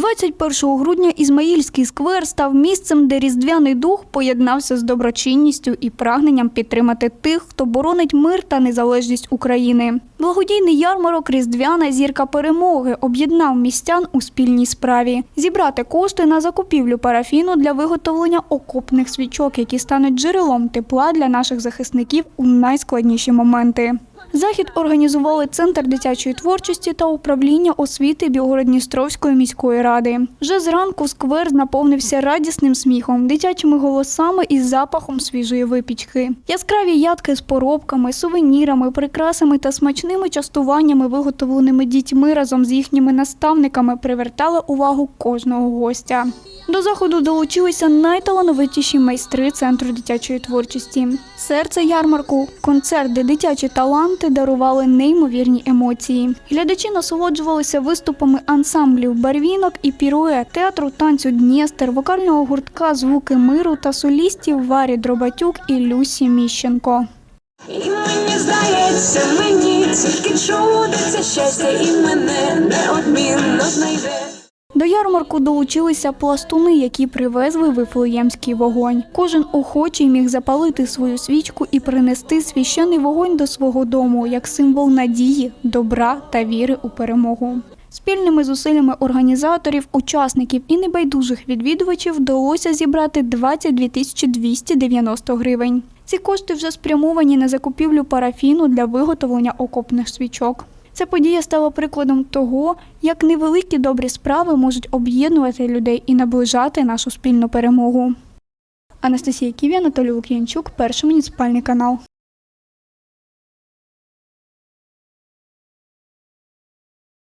21 грудня Ізмаїльський сквер став місцем, де різдвяний дух поєднався з доброчинністю і прагненням підтримати тих, хто боронить мир та незалежність України. Благодійний ярмарок Різдвяна зірка перемоги об'єднав містян у спільній справі зібрати кошти на закупівлю парафіну для виготовлення окопних свічок, які стануть джерелом тепла для наших захисників у найскладніші моменти. Захід організували Центр дитячої творчості та управління освіти Білгород-Дністровської міської ради. Вже зранку сквер наповнився радісним сміхом, дитячими голосами і запахом свіжої випічки. Яскраві ядки з поробками, сувенірами, прикрасами та смачними частуваннями, виготовленими дітьми разом з їхніми наставниками, привертали увагу кожного гостя. До заходу долучилися найталановитіші майстри центру дитячої творчості. Серце ярмарку концерт, де дитячі таланти дарували неймовірні емоції. Глядачі насолоджувалися виступами ансамблів барвінок і пірует, театру танцю Днєстер, вокального гуртка Звуки миру та солістів Варі Дробатюк і Люсі Міщенко. І мені здається, мені тільки чудиться щастя, і мене неодмінно знайде. До ярмарку долучилися пластуни, які привезли вифлеємський вогонь. Кожен охочий міг запалити свою свічку і принести священний вогонь до свого дому як символ надії, добра та віри у перемогу. Спільними зусиллями організаторів, учасників і небайдужих відвідувачів вдалося зібрати 22 тисячі 290 гривень. Ці кошти вже спрямовані на закупівлю парафіну для виготовлення окопних свічок. Ця подія стала прикладом того, як невеликі добрі справи можуть об'єднувати людей і наближати нашу спільну перемогу. Анастасія Ківі, Анатолій Лук'янчук, перший муніципальний канал.